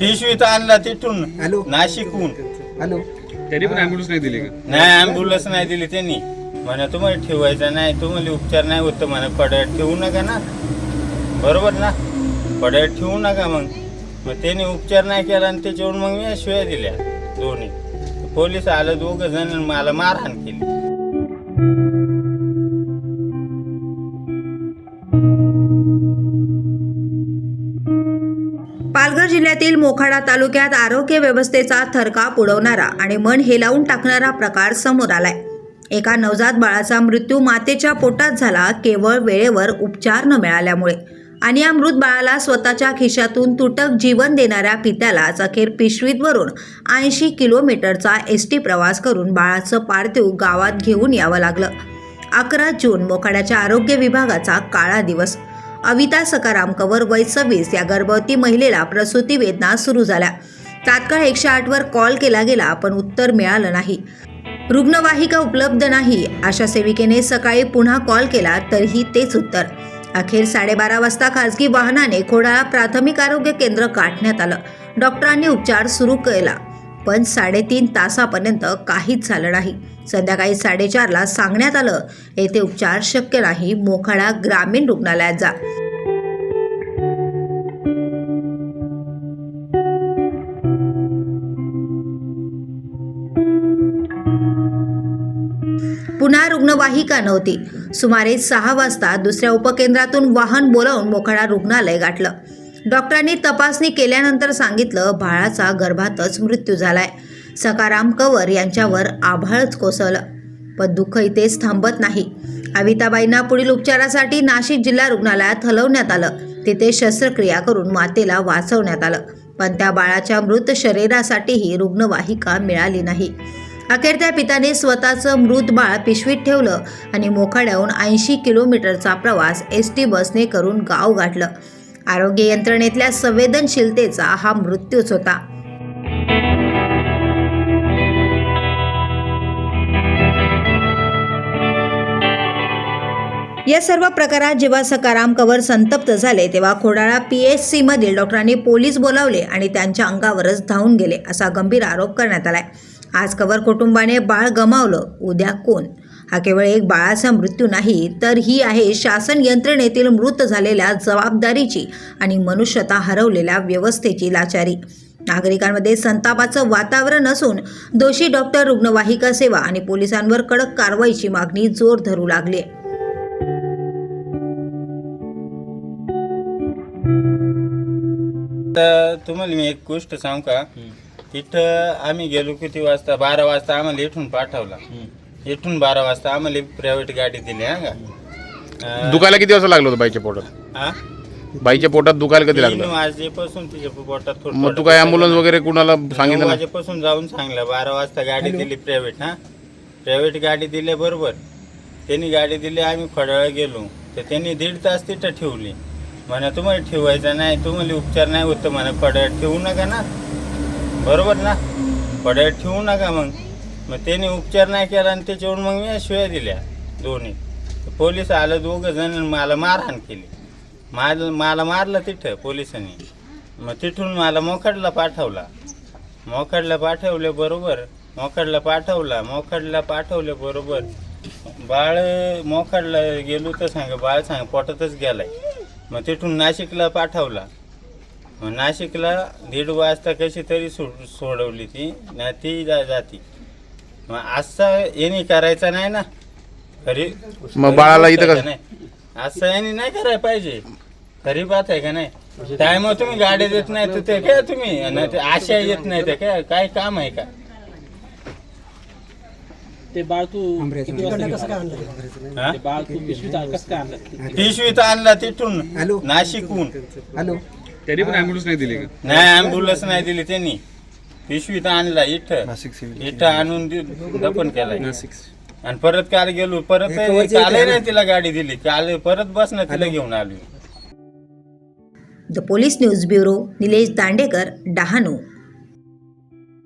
पिशवीत आणला तिथून हॅलो. नाशिकहून. हॅलो. त्यांनी पण ॲम्ब्युलन्स नाही दिली का? नाही ॲम्ब्युलन्स नाही दिली त्यांनी. म्हणा तुम्हाला ठेवायचं नाही तुम्हाला उपचार नाही होत म्हणा पड्यात ठेवू नका ना. बरोबर ना? पड्यात ठेवू नका मग. मग त्यांनी उपचार नाही केला आणि त्याच्यावर मग मी शिव्या दिल्या दोन्ही. पोलीस आलं दोघं जण आणि मला मारहाण केली. जिल्ह्यातील मोखाडा तालुक्यात आरोग्य व्यवस्थेचा थरकाप उडवणारा आणि मन हेलावून टाकणारा प्रकार समोर आलाय. एका नवजात बाळाचा मृत्यू मातेच्या पोटात झाला केवळ वेळेवर उपचार न मिळाल्यामुळे. आणि या मृत बाळाला स्वतःच्या खिशातून तुटक जीवन देणाऱ्या पित्यालाच अखेर पिशवीतवरून ऐंशी किलोमीटरचा एस टी प्रवास करून बाळाचं पार्थिव गावात घेऊन यावं लागलं. अकरा जून मोखाड्याच्या आरोग्य विभागाचा काळा दिवस. अविता सकाराम कवर वय सव्वीस या गर्भवती महिलेला प्रसूती वेदना सुरू झाल्या. तात्काळ एकशे आठवर कॉल केला गेला पण उत्तर मिळालं नाही. रुग्णवाहिका उपलब्ध नाही आशा सेविकेने सकाळी पुन्हा कॉल केला तरीही तेच उत्तर. अखेर साडेबारा वाजता खासगी वाहनाने खोडाळा प्राथमिक आरोग्य केंद्र गाठण्यात आलं. डॉक्टरांनी उपचार सुरू केला पण साडेतीन तासापर्यंत काहीच झालं नाही. संध्याकाळी साडेचारला सांगण्यात आलं येथे उपचार शक्य नाही मोखाडा ग्रामीण रुग्णालयात जा. पुन्हा रुग्णवाहिका नव्हती. सुमारे सहा वाजता दुसऱ्या उपकेंद्रातून वाहन बोलावून मोखाडा रुग्णालय गाठलं. डॉक्टरांनी तपासणी केल्यानंतर सांगितलं बाळाचा गर्भातच मृत्यू झालाय. सकाराम कवर यांच्यावर आभाळच कोसळलं. पण दुःख इथेच थांबत नाही. अविताबाईंना पुढील उपचारासाठी नाशिक जिल्हा रुग्णालयात हलवण्यात आलं. तिथे शस्त्रक्रिया करून मातेला वाचवण्यात आलं. पण त्या बाळाच्या मृत शरीरासाठीही रुग्णवाहिका मिळाली नाही. अखेर त्या पिताने स्वतःचं मृत बाळ पिशवीत ठेवलं आणि मोखाड्याहून ऐंशी किलोमीटरचा प्रवास एस टी बसने करून गाव गाठलं. आरोग्य यंत्रणेतल्या संवेदनशीलतेचा हा मृत्यूच होता. या सर्व प्रकारात जेव्हा सकाराम कवर संतप्त झाले तेव्हा खोडाळा पी एच सी मधील डॉक्टरांनी पोलीस बोलावले आणि त्यांच्या अंगावरच धावून गेले असा गंभीर आरोप करण्यात आलाय. आज कवर कुटुंबाने बाळ गमावलं. उद्या कोण? हा केवळ एक बाळाचा मृत्यू नाही तर ही आहे शासन यंत्रणेतील मृत झालेल्या जबाबदारीची आणि मनुष्यता हरवलेल्या व्यवस्थेची लाचारी. नागरिकांमध्ये संतापाचं वातावरण असून दोषी डॉक्टर रुग्णवाहिका सेवा आणि पोलिसांवर कडक कारवाईची मागणी जोर धरू लागली. तुम्हाला मी एक गोष्ट सांगू का? तिथं आम्ही गेलो किती वाजता? बारा वाजता आम्हाला इथून पाठवला. इथून बारा वाजता आम्हाला प्रायव्हेट गाडी दिली हा का? दुखायला किती वाजता लागलं होतं बाईच्या पोटात? हा? बाईच्या पोटात दुखायला कधी लागलं? वाजेपासून तिच्या पोटात थोडं मग तू काय अँब्युलन्स वगैरे कुणाला सांगितलं वाजेपासून जाऊन सांगलं बारा वाजता गाडी दिली प्रायव्हेट हा? प्रायव्हेट गाडी दिली बरोबर. त्यांनी गाडी दिली आम्ही फडाळा गेलो. तर त्यांनी दीड तास तिथं ठेवली. म्हणा तुम्हाला ठेवायचं नाही तुम्हाला उपचार नाही होतं म्हणा फड्यात ठेवू नका ना. बरोबर ना? फड्यात ठेवू नका मग. मग त्याने उपचार नाही केला आणि त्याच्यावर मग मी शिव्या दिल्या दोन्ही. पोलीस आलं दोघं जण मला मारहाण केली. माल मला मारलं तिथं पोलिसांनी. मग तिथून मला मोखाडला पाठवला. मोखाडला पाठवले बरोबर. मोखाडला पाठवला मोखाडला पाठवले बरोबर. बाळ मोखाडला गेलो तर सांग बाळ सांग पोटातच गेलाय. मग तिथून नाशिकला पाठवला. नाशिकला दीड वाजता कशी तरी सो सोडवली ती ना ती जा जाती. मग असं यांनी करायचं नाही ना? खरी मग बाळाला इथं कसं- का नाही? असं यांनी नाही करायला पाहिजे. खरी बात आहे का नाही? टाइम तुम्ही गाडी देत नाही तर ते काय तुम्ही? ते आशा येत नाही ते काय काय काम आहे का? ते बाळ तू किती वाजता घेऊन आला? हा? ते बाळ तू पिशवीत कसं काय आणलं? पिशवीत आणला तिथून. नाशिकहून. हॅलो. त्यांनी पण ॲम्ब्युलन्स नाही दिली का? नाही ॲम्ब्युलन्स नाही दिली त्यांनी. पिशवीत आणला इथं. इथं आणून दि- दफन केलाय. आणि परत काल गेलो परत काल नाही तिला गाडी दिली. काल परत बस ना तिला घेऊन आलो the police news bureau Nilesh Dandekar Dahanu.